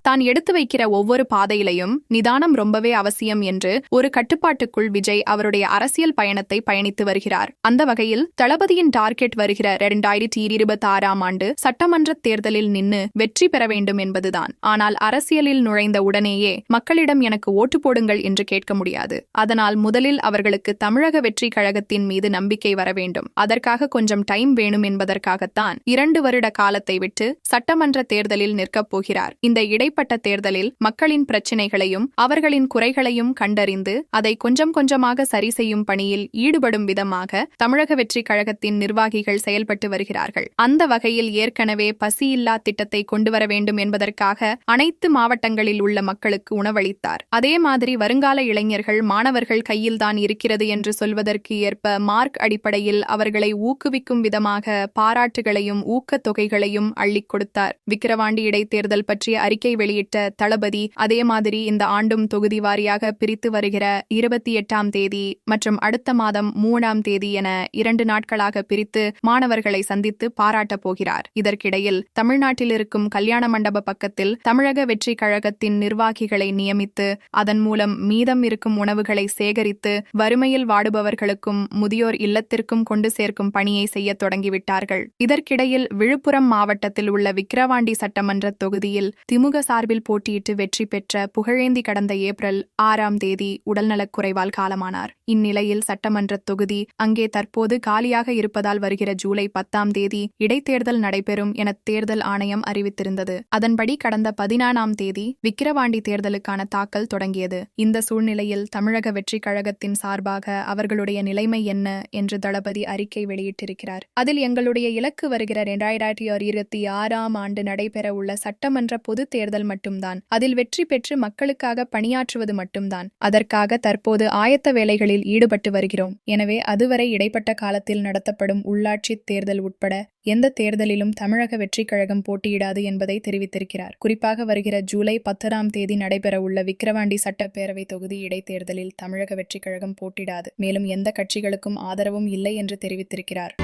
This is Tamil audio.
தான் எடுத்து வைக்கிற ஒவ்வொரு பாதையிலையும் நிதானம் ரொம்பவே அவசியம் என்று ஒரு கட்டுப்பாட்டுக்குள் விஜய் அவருடைய அரசியல் பயணத்தை பயணித்து வருகிறார். அந்த வகையில் தளபதியின் டார்கெட் வருகிற இரண்டாயிரத்தி இருபத்தி ஆறாம் ஆண்டு சட்டமன்ற தேர்தலில் நின்னு வெற்றி பெற வேண்டும் என்பதுதான். ஆனால் அரசியலில் நுழைந்த உடனேயே மக்களிடம் எனக்கு ஓட்டு போடுங்கள் என்று கேட்க முடியாது. அதனால் முதலில் அவர்களுக்கு தமிழக வெற்றி கழகத்தின் மீது நம்பிக்கை வர வேண்டும். அதற்காக கொஞ்சம் டைம் வேணும் என்பதற்காகத்தான் இரண்டு வருட காலத்தை விட்டு சட்டமன்ற தேர்தலில் நிற்கப் போகிறார். இந்த இடை இடைப்பட்ட தேர்தலில் மக்களின் பிரச்சினைகளையும் அவர்களின் குறைகளையும் கண்டறிந்து அதை கொஞ்சம் கொஞ்சமாக சரி செய்யும் பணியில் ஈடுபடும் விதமாக தமிழக வெற்றி கழகத்தின் நிர்வாகிகள் செயல்பட்டு வருகிறார்கள். அந்த வகையில் ஏற்கனவே பசியில்லா திட்டத்தை கொண்டுவர வேண்டும் என்பதற்காக அனைத்து மாவட்டங்களில் உள்ள மக்களுக்கு உணவளித்தார். அதே மாதிரி வருங்கால இளைஞர்கள் மாணவர்கள் கையில்தான் இருக்கிறது என்று சொல்வதற்கு ஏற்ப மார்க் அடிப்படையில் அவர்களை ஊக்குவிக்கும் விதமாக பாராட்டுகளையும் ஊக்கத்தொகைகளையும் அள்ளிக் கொடுத்தார். விக்கிரவாண்டி இடைத்தேர்தல் பற்றிய அறிக்கை வெளியிட்ட தளபதி அதே மாதிரி இந்த ஆண்டும் தொகுதி வாரியாக பிரித்து வருகிற இருபத்தி எட்டாம் தேதி மற்றும் அடுத்த மாதம் மூணாம் தேதி என இரண்டு நாட்களாக பிரித்து மாணவர்களை சந்தித்து பாராட்டப் போகிறார். இதற்கிடையில் தமிழ்நாட்டில் இருக்கும் கல்யாண மண்டப பக்கத்தில் தமிழக வெற்றி கழகத்தின் நிர்வாகிகளை நியமித்து அதன் மூலம் மீதம் இருக்கும் உணவுகளை சேகரித்து வறுமையில் வாடுபவர்களுக்கும் முதியோர் இல்லத்திற்கும் கொண்டு சேர்க்கும் பணியை செய்ய தொடங்கிவிட்டார்கள். இதற்கிடையில் விழுப்புரம் மாவட்டத்தில் உள்ள விக்கிரவாண்டி சட்டமன்ற தொகுதியில் திமுக சார்பில் போட்டியிட்டு வெற்றி பெற்ற புகழேந்தி கடந்த ஏப்ரல் ஆறாம் தேதி உடல்நலக் குறைவால் காலமானார். இந்நிலையில் சட்டமன்ற தொகுதி அங்கே தற்போது காலியாக இருப்பதால் வருகிற ஜூலை பத்தாம் தேதி இடைத்தேர்தல் நடைபெறும் என தேர்தல் ஆணையம் அறிவித்திருந்தது. அதன்படி கடந்த பதினானாம் தேதி விக்கிரவாண்டி தேர்தலுக்கான தாக்கல் தொடங்கியது. இந்த சூழ்நிலையில் தமிழக வெற்றிக் கழகத்தின் சார்பாக அவர்களுடைய நிலைமை என்ன என்று தளபதி அறிக்கை வெளியிட்டிருக்கிறார். அதில் எங்களுடைய இலக்கு வருகிற இரண்டாயிரத்தி இருபத்தி ஆறாம் ஆண்டு நடைபெற உள்ள சட்டமன்ற பொது தேர்தல் மட்டும்தான். அதில் வெற்றி பெற்று மக்களுக்காக பணியாற்றுவது மட்டும்தான். அதற்காக தற்போது ஆயத்த வேலைகளில் ஈடுபட்டு வருகிறோம். எனவே அதுவரை இடைப்பட்ட காலத்தில் நடத்தப்படும் உள்ளாட்சி தேர்தல் உட்பட எந்த தேர்தலிலும் தமிழக வெற்றிக் கழகம் போட்டியிடாது என்பதை தெரிவித்திருக்கிறார். குறிப்பாக வருகிற ஜூலை பத்தராம் தேதி நடைபெறவுள்ள விக்கிரவாண்டி சட்டப்பேரவை தொகுதி இடைத்தேர்தலில் தமிழக வெற்றிக் கழகம் போட்டியிடாது. மேலும் எந்த கட்சிகளுக்கும் ஆதரவும் இல்லை என்று தெரிவித்திருக்கிறார்.